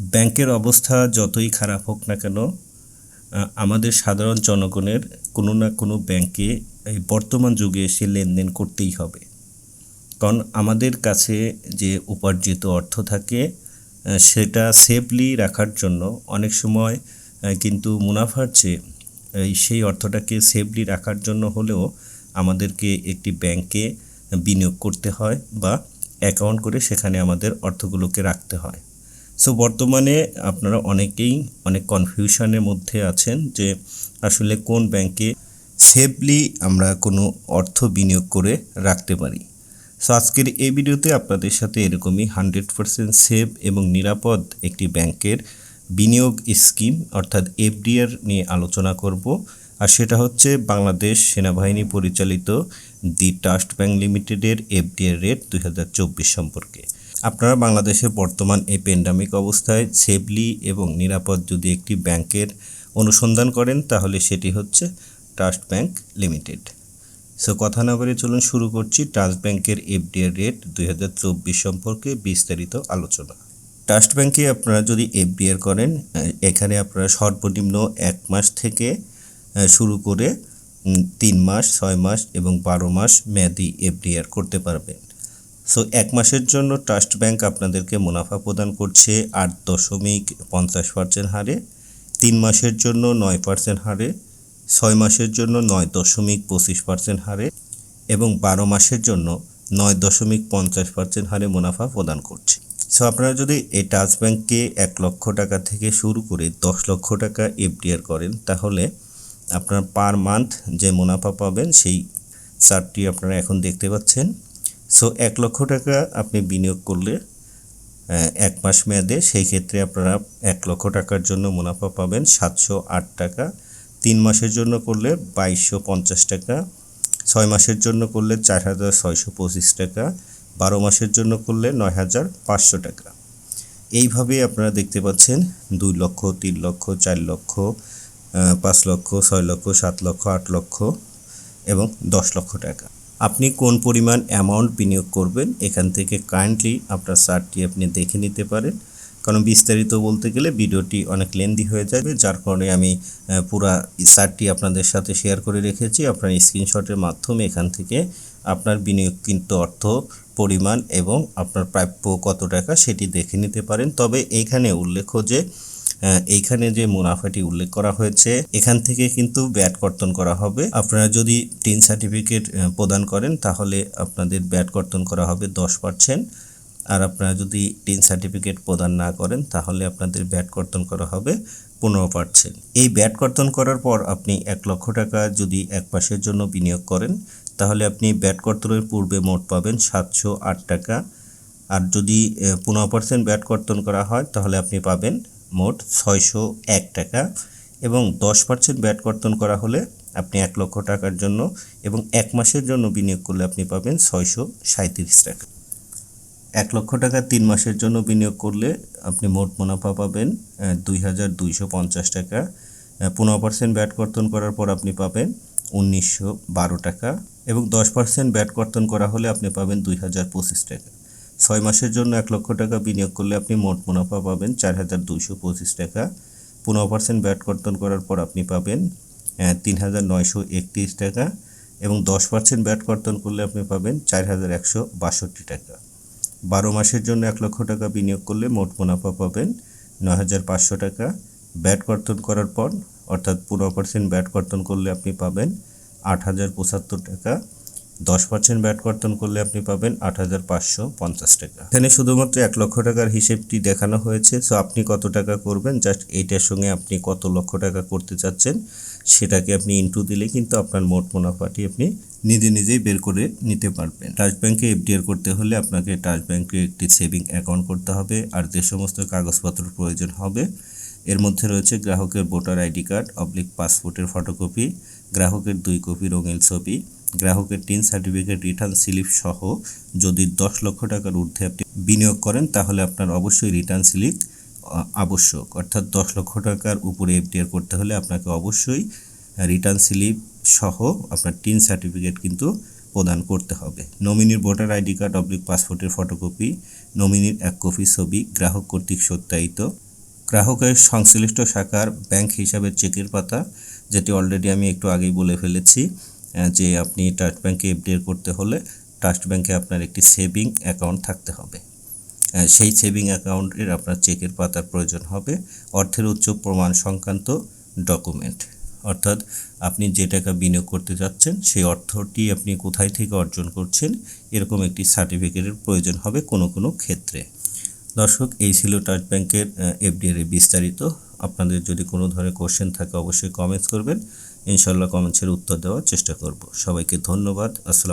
ব্যাংকের অবস্থা যতই খারাপ হোক না কেন আমাদের সাধারণ জনগণের কোনো না কোনো ব্যাংকে এই বর্তমান যুগে এসে লেনদেন করতেই হবে। কারণ আমাদের কাছে যে উপার্জিত অর্থ থাকে সেটা সেফলি রাখার জন্য অনেক সময় কিন্তু মুনাফার চেয়ে সেই অর্থটাকে সেফলি রাখার জন্য হলেও আমাদেরকে একটি ব্যাংকে বিনিয়োগ করতে হয় বা অ্যাকাউন্ট করে সেখানে আমাদের অর্থগুলোকে রাখতে হয়। সো বর্তমানে আপনারা অনেকেই অনেক কনফিউশনের মধ্যে আছেন যে আসলে কোন ব্যাংকে সেফলি আমরা কোনো অর্থ বিনিয়োগ করে রাখতে পারি। সো আজকের এই ভিডিওতে আপনাদের সাথে এরকমই হান্ড্রেড পারসেন্ট সেফ এবং নিরাপদ একটি ব্যাংকের বিনিয়োগ স্কিম অর্থাৎ এফডিআর নিয়ে আলোচনা করব। আর সেটা হচ্ছে বাংলাদেশ সেনাবাহিনী পরিচালিত দি ট্রাস্ট ব্যাংক লিমিটেডের এফডিআর রেট দুই হাজার চব্বিশ সম্পর্কে। আপনারা বাংলাদেশের বর্তমান এই প্যান্ডামিক অবস্থায় সেফলি এবং নিরাপদ যদি একটি ব্যাংকের অনুসন্ধান করেন, তাহলে সেটি হচ্ছে ট্রাস্ট ব্যাংক লিমিটেড সো কথা না বলে চলুন শুরু করছি ট্রাস্ট ব্যাংকের এফডিআর রেট দুই হাজার চব্বিশ সম্পর্কে বিস্তারিত আলোচনা। ট্রাস্ট ব্যাংকে আপনারা যদি এফডিআর করেন এখানে আপনারা সর্বনিম্ন এক মাস থেকে শুরু করে তিন মাস, ছয় মাস এবং বারো মাস মেয়াদি এফডিআর করতে পারবেন। সো এক মাসের জন্য ট্রাস্ট ব্যাংক আপনাদেরকে মুনাফা প্রদান করছে আট দশমিক পঞ্চাশ পার্সেন্ট হারে, তিন মাসের জন্য নয় পার্সেন্ট হারে, ছয় মাসের জন্য নয় দশমিক পঁচিশ পার্সেন্ট হারে এবং বারো মাসের জন্য নয় দশমিক পঞ্চাশ পার্সেন্ট হারে মুনাফা প্রদান করছে। সো আপনারা যদি এই টাচ ব্যাংকে এক লক্ষ টাকা থেকে শুরু করে দশ লক্ষ টাকা এফডিআর করেন, তাহলে আপনার পার মান্থ যে মুনাফা পাবেন সেই চার্টটি আপনারা এখন দেখতে পাচ্ছেন। সো এক লক্ষ টাকা আপনি বিনিয়োগ করলে এক মাস মেয়াদে সেই ক্ষেত্রে আপনারা এক লক্ষ টাকার জন্য মুনাফা পাবেন সাতশো আট টাকা। তিন মাসের জন্য করলে বাইশশো পঞ্চাশ টাকা। ছয় মাসের জন্য করলে চার হাজার ছয়শো পঁচিশ টাকা। বারো মাসের জন্য করলে নয় হাজার পাঁচশো টাকা। এইভাবে আপনারা দেখতে পাচ্ছেন, দুই লক্ষ, তিন লক্ষ, চার লক্ষ পাঁচ লক্ষ, ছয় লক্ষ, সাত লক্ষ, আট লক্ষ এবং দশ লক্ষ টাকা। আপনি কোন পরিমাণ অ্যামাউন্ট বিনিয়োগ করবেন, এখান থেকে কাইন্ডলি আপনার চার্টটি আপনি দেখে নিতে পারেন। কারণ বিস্তারিত বলতে গেলে ভিডিওটি অনেক লেন্দি হয়ে যাবে, যার কারণে আমি পুরা চার্টটি আপনাদের সাথে শেয়ার করে রেখেছি। আপনার স্ক্রিনশটের মাধ্যমে এখান থেকে আপনার বিনিয়োগকৃত অর্থ, পরিমাণ এবং আপনার প্রাপ্য কত টাকা সেটি দেখে নিতে পারেন। তবে এইখানে উল্লেখ্য যে এইখানে যে মুনাফাটি উল্লেখ করা হয়েছে, এখান থেকে কিন্তু ব্যাট কর্তন করা হবে। আপনারা যদি টিন সার্টিফিকেট প্রদান করেন, তাহলে আপনাদের ব্যাট কর্তন করা হবে দশ পার্সেন্ট। আর আপনারা যদি টিন সার্টিফিকেট প্রদান না করেন, তাহলে আপনাদের ব্যাট কর্তন করা হবে পনেরো পার্সেন্ট। এই ব্যাট কর্তন করার পর আপনি এক লক্ষ টাকা যদি এক মাসের জন্য বিনিয়োগ করেন, তাহলে আপনি ব্যাট কর্তনের পূর্বে মোট পাবেন সাতশো আট টাকা। আর যদি পনেরো পার্সেন্ট ব্যাট কর্তন করা হয়, তাহলে আপনি পাবেন মোট ছয়শো এক টাকা এবং দশ পার্সেন্ট ব্যাট কর্তন করা হলে আপনি এক লক্ষ টাকার জন্য এবং এক মাসের জন্য বিনিয়োগ করলে আপনি পাবেন ছয়শো সাঁত্রিশ টাকা। এক লক্ষ টাকা তিন মাসের জন্য বিনিয়োগ করলে আপনি মোট মুনাফা পাবেন দুই হাজার দুইশো পঞ্চাশ টাকা। পনেরো পার্সেন্ট ব্যাট কর্তন করার পর আপনি পাবেন উনিশশো বারো টাকা এবং দশ পার্সেন্ট ব্যাট কর্তন করা হলে আপনি পাবেন দুই হাজার পঁচিশ টাকা। ছয় মাসের জন্য এক লক্ষ টাকা বিনিয়োগ করলে আপনি মোট মুনাফা পাবেন চার হাজার দুশো পঁচিশ টাকা। পনেরো পার্সেন্ট ব্যাট কর্তন করার পর আপনি পাবেন তিন হাজার নয়শো একত্রিশ টাকা এবং দশ পার্সেন্ট ব্যাট কর্তন করলে আপনি পাবেন চার হাজার একশো বাষট্টি টাকা। বারো মাসের জন্য এক লক্ষ টাকা বিনিয়োগ করলে মোট মুনাফা পাবেন নয় হাজার পাঁচশো টাকা। ব্যাট কর্তন করার পর অর্থাৎ পনেরো পার্সেন্ট ব্যাট কর্তন করলে আপনি পাবেন আট হাজার পঁচাত্তর টাকা। দশ পার্সেন্ট ব্যাট কর্তন করলে আপনি পাবেন আট হাজার পাঁচশো পঞ্চাশ টাকা। এখানে শুধুমাত্র এক লক্ষ টাকার হিসেবটি দেখানো হয়েছে সো আপনি কত টাকা করবেন জাস্ট এইটার সঙ্গে আপনি কত লক্ষ টাকা করতে চাচ্ছেন, সেটাকে আপনি ইনটু দিলে কিন্তু আপনার মোট মুনাফাটি আপনি নিজে নিজেই বের করে নিতে পারবেন। ট্রাস্ট ব্যাংকে এফডিআর করতে হলে আপনাকে ট্রাস্ট ব্যাংকে একটি সেভিং অ্যাকাউন্ট করতে হবে, আর যে সমস্ত কাগজপত্র প্রয়োজন হবে, এর মধ্যে রয়েছে গ্রাহকের ভোটার আইডি কার্ড অবলিক পাসপোর্টের ফটোকপি গ্রাহকের দুই কপি রঙিন ছবি গ্রাহকের টিন সার্টিফিকেট রিটার্ন স্লিপ সহ যদি দশ লক্ষ টাকার ঊর্ধ্বে আপনি বিনিয়োগ করেন, তাহলে আপনার অবশ্যই রিটার্ন স্লিপ আবশ্যক। অর্থাৎ দশ লক্ষ টাকার উপরে এফডিআর করতে হলে আপনাকে অবশ্যই রিটার্ন স্লিপ সহ আপনার টিন সার্টিফিকেট কিন্তু প্রদান করতে হবে। নমিনির ভোটার আইডি কার্ড, অবলিক পাসপোর্টের ফটোকপি, নমিনির এক কপি ছবি, গ্রাহক কর্তৃক সত্যায়িত। গ্রাহকের সংশ্লিষ্ট শাখার ব্যাংক হিসাবের চেকের পাতা, যেটি অলরেডি আমি একটু আগেই বলে ফেলেছি। যে আপনি ট্রাস্ট ব্যাংকে এফডিআর করতে হলে ট্রাস্ট ব্যাংকে আপনার একটি সেভিং অ্যাকাউন্ট থাকতে হবে। সেই সেভিং অ্যাকাউন্টের আপনার চেকের পাতার প্রয়োজন হবে, অর্থের উচ্চ প্রমাণ সংক্রান্ত ডকুমেন্ট অর্থাৎ আপনি যে টাকা বিনিয়োগ করতে যাচ্ছেন, সেই অর্থটি আপনি কোথায় থেকে অর্জন করছেন, এরকম একটি সার্টিফিকেটের প্রয়োজন হবে কোনো কোনো ক্ষেত্রে। দর্শক, এই ছিল ট্রাস্ট ব্যাংকের এফডিআর বিস্তারিত। আপনাদের যদি কোনো ধরনের কোশ্চেন থাকে, অবশ্যই কমেন্টস করবেন। ইনশাল্লাহ কমেন্টসের উত্তর দেওয়ার চেষ্টা করব। সবাইকে ধন্যবাদ। আসসালাম